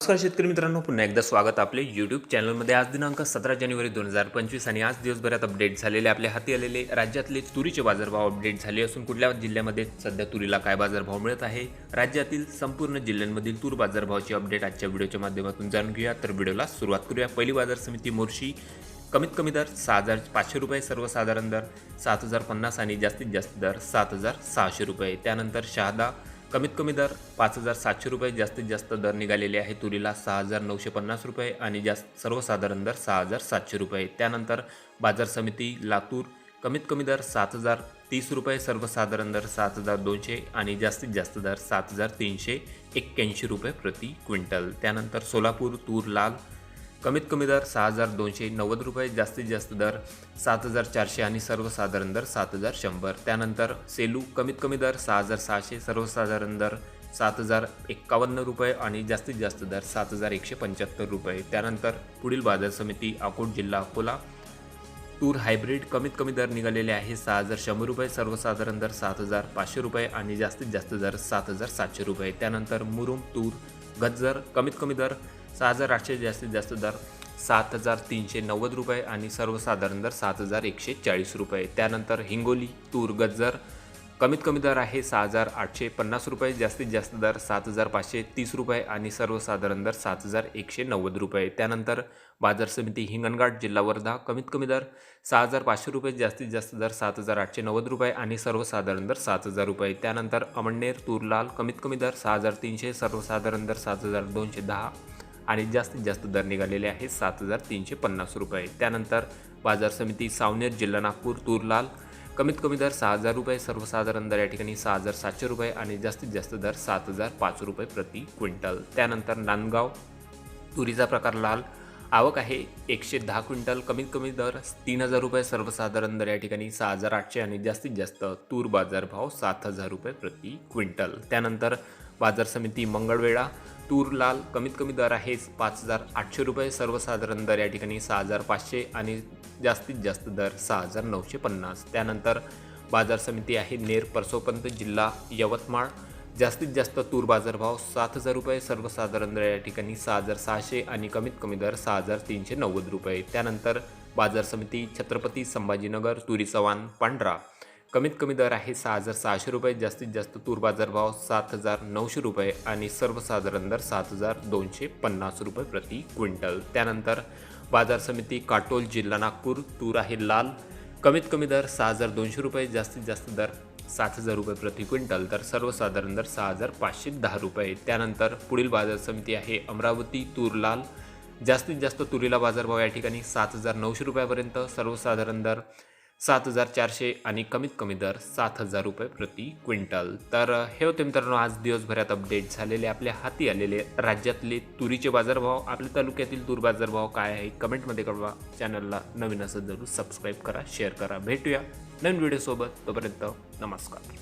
नमस्कार शेतकरी मित्रांनो पुन्हा एकदा स्वागत आपले यूट्यूब चॅनलमध्ये आज दिनांक सतरा जानेवारी दोन हजार पंचवीस आणि आज दिवसभरात अपडेट झालेले आपल्या हाती आलेले राज्यातले तुरीचे बाजारभाव अपडेट झाले असून कुठल्या जिल्ह्यामध्ये सध्या तुरीला काय बाजारभाव मिळत आहे? राज्यातील संपूर्ण जिल्ह्यांमधील तूर बाजारभावाची अपडेट आजच्या व्हिडिओच्या माध्यमातून जाणून घेऊया. तर व्हिडिओला सुरुवात करूया. पहिली बाजार समिती मोर्शी कमीत कमी दर सहा हजार पाचशे रुपये सर्वसाधारण दर सात हजार पन्नास आणि जास्तीत जास्त दर सात हजार सहाशे रुपये. त्यानंतर शहादा कमीत कमी दर पाच हजार सातशे रुपये जास्तीत जास्त दर निघालेले आहे तुरीला सहा हजार नऊशे पन्नास रुपये आणि जास्त सर्वसाधारण दर सहा हजार सातशे रुपये. त्यानंतर बाजार समिती लातूर कमीत कमी दर सात हजार तीस रुपये सर्वसाधारण दर सात हजार दोनशे आणि जास्तीत जास्त दर सात हजार तीनशे एक्क्याऐंशी रुपये प्रति क्विंटल. त्यानंतर सोलापूर तूर लाल कमीत कमी दर सहा हजार दोनशे नव्वद रुपये जास्तीत जास्त दर सात हजार चारशे आणि सर्वसाधारण दर सात हजार शंभर. त्यानंतर सेलू कमीत कमी दर सहा हजार सहाशे सर्वसाधारण दर सात हजार एक्कावन्न रुपये आणि जास्तीत जास्त दर सात हजार एकशे पंच्याहत्तर रुपये. त्यानंतर पुढील बाजार समिती अकोट जिल्हा अकोला. तूर हायब्रिड कमीत कमी दर निघालेले आहे सहा हजार शंभर रुपये सर्वसाधारण दर सात हजार पाचशे रुपये आणि जास्तीत जास्त दर सात हजार सातशे रुपये. त्यानंतर मुरुम तूर गज्जर कमीत कमी दर सहा हजार आठशे जास्तीत जास्त दर सात हजार तीनशे नव्वद रुपये आणि सर्वसाधारण दर सात हजार एकशे चाळीस रुपये. त्यानंतर हिंगोली तूर गज्जर कमीत कमी दर आहे सहा हजार आठशे पन्नास रुपये जास्तीत जास्त दर सात हजार पाचशे तीस रुपये आणि सर्वसाधारण दर सात हजार एकशे नव्वद रुपये. त्यानंतर बाजार समिती हिंगणघाट जिल्हा वर्धा कमीत कमी दर सहा हजार पाचशे रुपये जास्तीत जास्त दर सात हजार आठशे नव्वद रुपये आणि सर्वसाधारण दर सात हजार रुपये. त्यानंतर अमळनेर तुरलाल कमीत कमी दर सहा हजार तीनशे सर्वसाधारण दर सात हजार दोनशे दहा आणि जास्तीत जास्त दर निघालेले आहेत सात हजार तीनशे पन्नास रुपये. त्यानंतर बाजार समिती सावनेर जिल्हा नागपूर तूरलाल. कमीत कमी दर सहा हजार रुपये सर्वसाधारण दर या ठिकाणी सहा हजार सातशे रुपये आणि जास्तीत जास्त दर सात हजार पाच रुपये प्रति क्विंटल. त्यानंतर नांदगाव तुरीचा प्रकार लाल. आवक आहे एकशे दहा क्विंटल. कमीत कमी दर तीन हजार रुपये सर्वसाधारण दर या ठिकाणी सहा हजार आठशे आणि जास्तीत जास्त तूर बाजार भाव सात हजार रुपये प्रति क्विंटल. त्यानंतर बाजार समिती मंगळवेढा तूर लाल कमीत कमी दर आहे पाच हजार आठशे रुपये सर्वसाधारण दर या ठिकाणी सहा हजार पाचशे आणि जास्तीत जास्त दर सहा हजार नऊशे पन्नास. त्यानंतर बाजार समिती आहे नेर परसोपंत जिल्हा यवतमाळ. जास्तीत जास्त तूर बाजारभाव सात हजार रुपये सर्वसाधारण दर या ठिकाणी सहा हजार सहाशे आणि कमीत कमी दर सहा हजार तीनशे नव्वद रुपये. त्यानंतर बाजार समिती छत्रपती संभाजीनगर तुरी चव्हाण पांढरा. कमीत कमी दर आहे सहा हजार सहाशे रुपये जास्तीत जास्त तूर बाजारभाव सात हजार नऊशे रुपये आणि सर्वसाधारण दर सात हजार दोनशे पन्नास रुपये प्रति क्विंटल. त्यानंतर बाजार समिती काटोल जिल्हा नागपूर तूर आहे लाल. कमीत कमी दर सहा हजार दोनशे रुपये जास्तीत जास्त दर सात हजार रुपये प्रति क्विंटल. तर सर्वसाधारण दर सहा हजार पाचशे दहा रुपये. त्यानंतर पुढील बाजार समिती आहे अमरावती तूर लाल. जास्तीत जास्त तुरीला बाजारभाव या ठिकाणी सात हजार नऊशे रुपयापर्यंत. सर्वसाधारण दर सात हजार चारशे आणि कमीत कमी दर सात हजार रुपये प्रति क्विंटल. तर हे होते मित्रांनो आज दिवसभरात अपडेट झालेले आपल्या हाती आलेले राज्यातले तुरीचे बाजारभाव आपल्या तालुक्यातील तूर बाजारभाव काय आहे कमेंटमध्ये कळवा. चॅनलला नवीन असं जरूर सबस्क्राईब करा शेअर करा. भेटूया नवीन व्हिडिओसोबत तोपर्यंत नमस्कार.